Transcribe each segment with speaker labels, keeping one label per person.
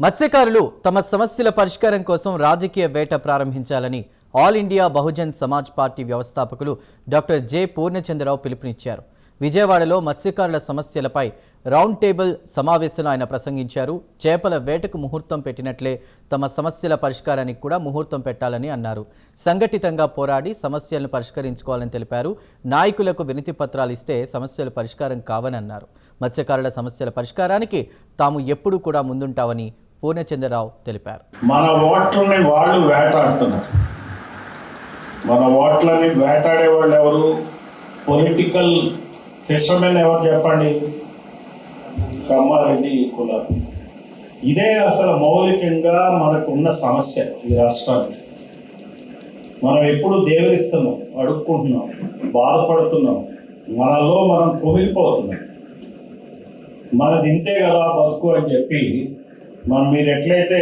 Speaker 1: మత్స్యకారులు తమ సమస్యల పరిష్కారం కోసం రాజకీయ వేట ప్రారంభించాలని all India Bahujan Samaj party వ్యవస్థాపకులు డాక్టర్ జె పూర్ణచంద్రరావు పిలుపునిచ్చారు. విజయవాడలో మత్స్యకారుల సమస్యలపై రౌండ్ టేబుల్ సమావేశంలో ఆయన ప్రసంగించారు. చేపల వేటకు ముహూర్తం పెట్టినట్లే తమ సమస్యల పరిష్కారానికి కూడా ముహూర్తం పెట్టాలని అన్నారు. సంఘటితంగా పోరాడి సమస్యలను పరిష్కరించుకోవాలని తెలిపారు. నాయకులకు వినతి పత్రాలు ఇస్తే సమస్యలు పరిష్కారం కావని అన్నారు. మత్స్యకారుల సమస్యల పరిష్కారానికి తాము ఎప్పుడూ కూడా ముందుంటామని పూర్ణచంద్రరావు తెలిపారు.
Speaker 2: మన ఓట్లని వాళ్ళు వేటాడుతున్నారు. మన ఓట్లని వేటాడే వాళ్ళు ఎవరు? పొలిటికల్ ఫిషర్మెన్ ఎవరు చెప్పండి? కమ్మారెడ్డి కులాలు. ఇదే అసలు మౌలికంగా మనకున్న సమస్య ఈ రాష్ట్రానికి. మనం ఎప్పుడు దేవరిస్తున్నాం అడుక్కుంటున్నాం బాధపడుతున్నాం. మనలో మనం కుమిలిపోతున్నాం. మనది ఇంతే కదా బతుకు అని చెప్పి మనం మీరు ఎట్లయితే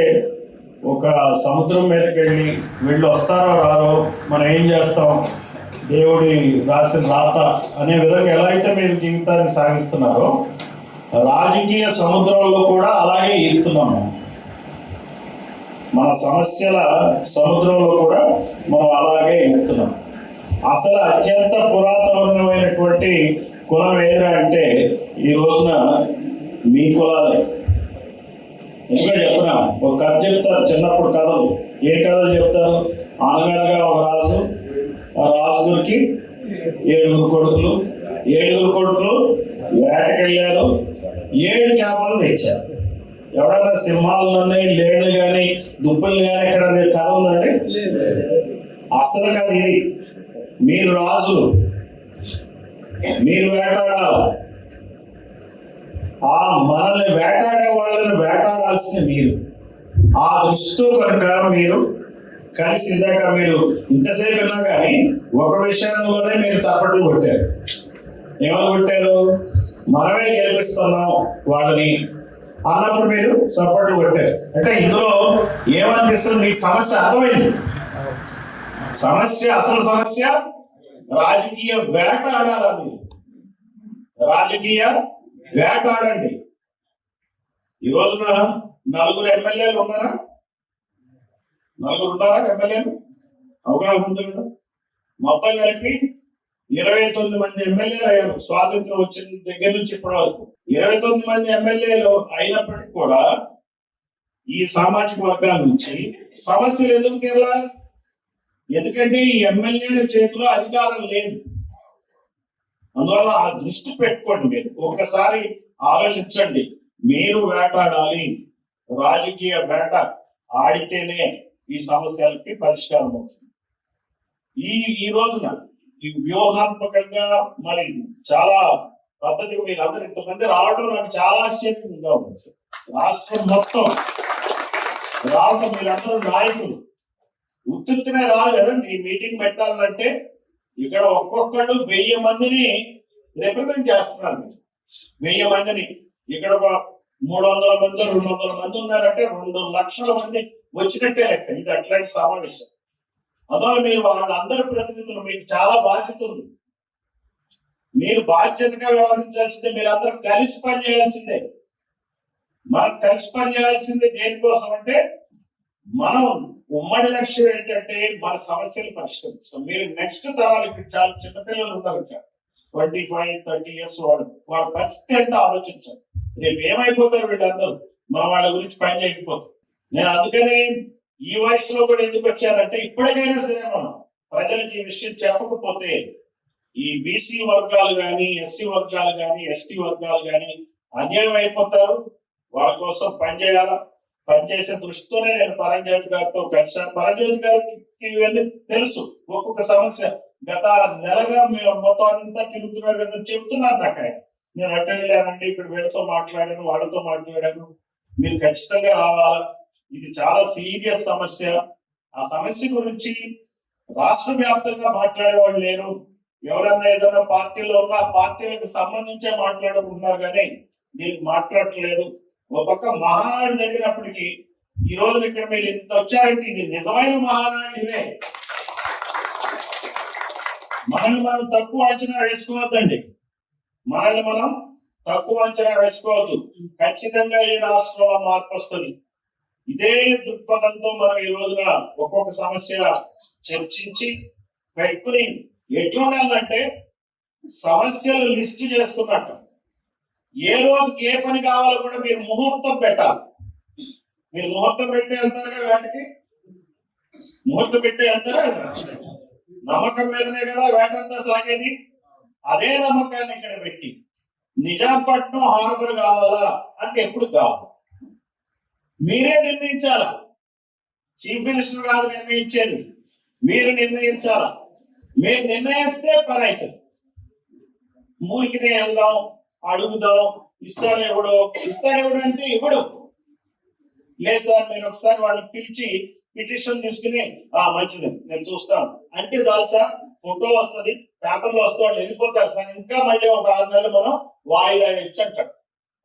Speaker 2: ఒక సముద్రం మీదకి వెళ్ళి వీళ్ళు వస్తారో రారో మనం ఏం చేస్తాం? దేవుడి రాసిన రాత అనే విధంగా ఎలా అయితే మీరు జీవితాన్ని సాగిస్తున్నారో రాజకీయ సముద్రంలో కూడా అలాగే ఈదుతున్నాం మనం మన సమస్యల సముద్రంలో కూడా మనం అలాగే ఎత్తున్నాం. అసలు అత్యంత పురాతనమైనటువంటి కులం ఏదిరా అంటే ఈ రోజున మీ కులాలే. ఇంకా చెప్పనా ఒక కథ చెప్తారు చిన్నప్పుడు కథలు. ఏ కథలు చెప్తారు? అనగనగా ఒక రాజు ఆ రాజుగురికి ఏడుగురు కొడుకులు ఏడుగురు కొడుకులు వేటకెళ్ళారు ఏడు చేపలు తెచ్చారు. ఎవడన్నా సింహాలు ఉన్నాయి లేళ్ళు కానీ దుబ్బలు కానీ ఇక్కడ కథ ఉందండి? అసలు కథ ఇది. మీరు రాజు మీరు వేటాడాలి ఆ మనల్ని వేటాడే వాళ్ళని వేటాడాల్సిన మీరు. ఆ దృష్టితో కనుక మీరు కలిసి ఇందాక మీరు ఇంతసేపు ఉన్నా కానీ ఒక విషయంలోనే మీరు చప్పట్లు కొట్టారు. ఏమని కొట్టారు? మనమే గెలిపిస్తున్నాం వాళ్ళని అన్నప్పుడు మీరు చప్పట్లు కొట్టారు. అంటే ఇందులో ఏమనిపిస్తుంది? మీకు సమస్య అర్థమైంది? సమస్య అసలు సమస్య రాజకీయ వేట ఆడాలా మీరు? రాజకీయ వేటాడండి. ఈ రోజున నలుగురు ఎమ్మెల్యేలు ఉన్నారా? నలుగురు ఉన్నారా ఎమ్మెల్యేలు? అవగాహన ఉంది కదా. మొత్తం కలిపి ఇరవై తొమ్మిది మంది ఎమ్మెల్యేలు అయ్యారు. స్వాతంత్రం వచ్చిన దగ్గర నుంచి ఇప్పటి వరకు. ఇరవై తొమ్మిది మంది ఎమ్మెల్యేలు అయినప్పటికీ కూడా ఈ సామాజిక వర్గాల నుంచి సమస్యలు ఎందుకు తీరలా? ఎందుకంటే ఈ ఎమ్మెల్యేల చేతిలో అధికారం లేదు. అందువల్ల ఆ దృష్టి పెట్టుకోండి మీరు. ఒక్కసారి ఆలోచించండి. మీరు వేటాడాలి. రాజకీయ వేట ఆడితేనే ఈ సమస్యలకి పరిష్కారం అవుతుంది. ఈ ఈ రోజున ఈ వ్యూహాత్మకంగా మరి చాలా పద్ధతిగా మీరు అందరూ ఇంతమంది రావడం నాకు చాలా ఆశ్చర్యంగా ఉంది సార్. రాష్ట్రం మొత్తం రావటం మీరందరూ నాయకులు. ఉత్తునే రాదు కదండి ఈ మీటింగ్ పెట్టాలంటే ఇక్కడ ఒక్కొక్కళ్ళు వెయ్యి మందిని రిప్రజెంట్ చేస్తున్నారు. మీరు. వెయ్యి మందిని. ఇక్కడ ఒక మూడు వందల మంది రెండు వందల మంది ఉన్నారంటే రెండు లక్షల మంది వచ్చినట్టే లెక్క. ఇది అట్లాంటి సమావేశం. అందువల్ల మీరు వాళ్ళందరి ప్రతినిధులు మీకు చాలా బాధ్యత ఉంది. మీరు బాధ్యతగా వ్యవహరించాల్సిందే మీరు అందరూ కలిసి పనిచేయాల్సిందే. మనం కలిసి పనిచేయాల్సిందే దేనికోసం అంటే మనం ఉమ్మడి లక్ష్యం ఏంటంటే మన సమస్యలు పరిష్కరించడం. మీరు నెక్స్ట్ తరాలకి చాలా చిన్నపిల్లలు ఉన్నారు ఇక్కడ. ట్వంటీ ఫైవ్ థర్టీ ఇయర్స్ వాళ్ళు. వాళ్ళ పరిస్థితి ఏంటో ఆలోచించాలి రేపు ఏమైపోతారు వీళ్ళందరూ? మనం వాళ్ళ గురించి పని చేయకపోతే. నేను అందుకనే ఈ వయసులో కూడా ఎందుకు వచ్చానంటే ఇప్పటికైనా సరే మనం ప్రజలకు ఈ విషయం చెప్పకపోతే ఈ బీసీ వర్గాలు కానీ ఎస్సీ వర్గాలు కానీ ఎస్టీ వర్గాలు కానీ అన్యాయం అయిపోతారు. వాళ్ళ కోసం పనిచేయాలా పనిచేసే దృష్టితోనే నేను పరంజ్యోతి గారితో కలిశాను. పరంజ్యోతి గారికి వెళ్ళి తెలుసు ఒక్కొక్క సమస్య. గత నెలగా మేము మొత్తం అంతా తిరుగుతున్నారు కదా చెప్తున్నారు నాకు ఆయన. నేను అటు వెళ్ళానండి ఇక్కడ వీళ్ళతో మాట్లాడాను వాళ్ళతో మాట్లాడాను. మీరు ఖచ్చితంగా రావాలా. ఇది చాలా సీరియస్ సమస్య. ఆ సమస్య గురించి రాష్ట్ర వ్యాప్తంగా మాట్లాడేవాళ్ళు లేరు. ఎవరన్నా ఏదైనా పార్టీలో ఉన్న ఆ పార్టీలకు సంబంధించే మాట్లాడుకుంటున్నారు కానీ దీనికి మాట్లాడట్లేదు. ఒక పక్క మహానాడు జరిగినప్పటికీ ఈ రోజు ఇక్కడ మీరు ఇంత వచ్చారంటే ఇది నిజమైన మహానాడు ఇవే మనల్ని మనం తక్కువ అంచనా వేసుకోవద్దండి. మనల్ని మనం తక్కువ అంచనా వేసుకోవద్దు. ఖచ్చితంగా ఈ రాష్ట్రంలో మార్పు వస్తుంది. ఇదే దృక్పథంతో మనం ఈ రోజున ఒక్కొక్క సమస్య చర్చించి పెట్టుకుని ఎట్లుండాలంటే సమస్యలు లిస్ట్ చేసుకున్నట్టు. ఏ రోజుకి ఏ పని కావాలో కూడా మీరు ముహూర్తం పెట్టాలి. మీరు ముహూర్తం పెట్టే వెళ్తారుగా వేటకి? ముహూర్తం పెట్టే వెళ్తారా నమ్మకం మీదనే కదా వేటంతా సాగేది? అదే నమ్మకాన్ని ఇక్కడ పెట్టి నిజాంపట్నం హార్బర్ కావాలా అంటే ఎప్పుడు కావాలి మీరే నిర్ణయించాలా? చీఫ్ మినిస్టర్ కాదు నిర్ణయించేది. మీరు నిర్ణయించాలా? మీరు నిర్ణయిస్తే పని అవుతుంది ఊరికి వెళ్దాం అడుగుదాం ఇస్తాడు ఎవడో ఇస్తాడు ఎవడు అంటే ఇవ్వడు లేదు సార్ మీరు ఒకసారి వాళ్ళని పిలిచి పిటిషన్ తీసుకుని ఆ మంచిది నేను చూస్తాను అంటే చాలు సార్ ఫోటో వస్తుంది పేపర్లో వస్తే వాళ్ళు వెళ్ళిపోతారు సార్. ఇంకా మళ్ళీ ఒక ఆరు నెలలు మనం వాయిదా ఇచ్చి అంటాడు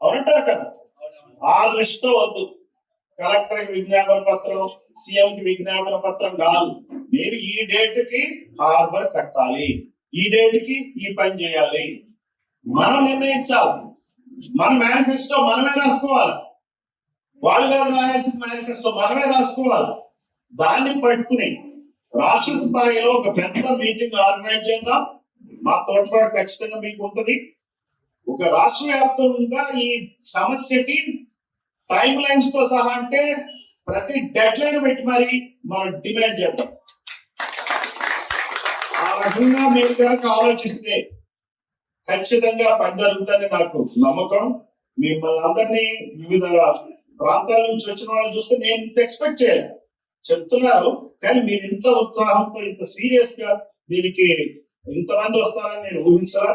Speaker 2: అవునంటారు కదా? ఆ దృష్టితో వద్దు. కలెక్టర్కి విజ్ఞాపన పత్రం సీఎంకి విజ్ఞాపన పత్రం కాదు. మీరు ఈ డేట్కి హార్బర్ కట్టాలి. ఈ డేట్కి ఈ పని చేయాలి. మనం నిర్ణయించాలి మన మేనిఫెస్టో మనమే రాసుకోవాలి. వాళ్ళు గారు రాయాల్సిన మేనిఫెస్టో మనమే రాసుకోవాలి. దాన్ని పట్టుకుని రాష్ట్ర స్థాయిలో ఒక పెద్ద మీటింగ్ ఆర్గనైజ్ చేద్దాం. మా తోడ్పాటు ఖచ్చితంగా మీకు ఉంటుంది. ఒక రాష్ట్ర వ్యాప్తంగా ఈ సమస్యకి టైం లైన్స్తో సహా అంటే ప్రతి డెడ్ లైన్ పెట్టి మరి మనం డిమాండ్ చేద్దాం. ఆ రకంగా మీరు కనుక ఆలోచిస్తే ఖచ్చితంగా పని జరుగుతుందని నాకు నమ్మకం. మిమ్మల్ని అందరినీ వివిధ ప్రాంతాల నుంచి వచ్చిన వాళ్ళని చూస్తే నేను ఇంత ఎక్స్పెక్ట్ చేయలేదు చెప్తున్నారు కానీ మీరు ఇంత ఉత్సాహంతో ఇంత సీరియస్గా దీనికి ఇంతమంది వస్తారని నేను ఊహించరా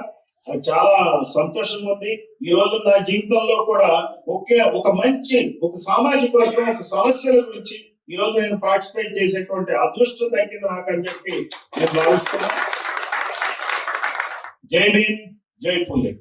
Speaker 2: అది చాలా సంతోషంగా ఉంది. ఈ రోజు నా జీవితంలో కూడా ఒకే ఒక మంచి ఒక సామాజిక వర్గం ఒక సమస్యల గురించి ఈ రోజు నేను పార్టిసిపేట్ చేసేటువంటి అదృష్టం దక్కింది నాకు అని చెప్పి నేను భావిస్తున్నా. జై భీమ్. జై ఫుల్లే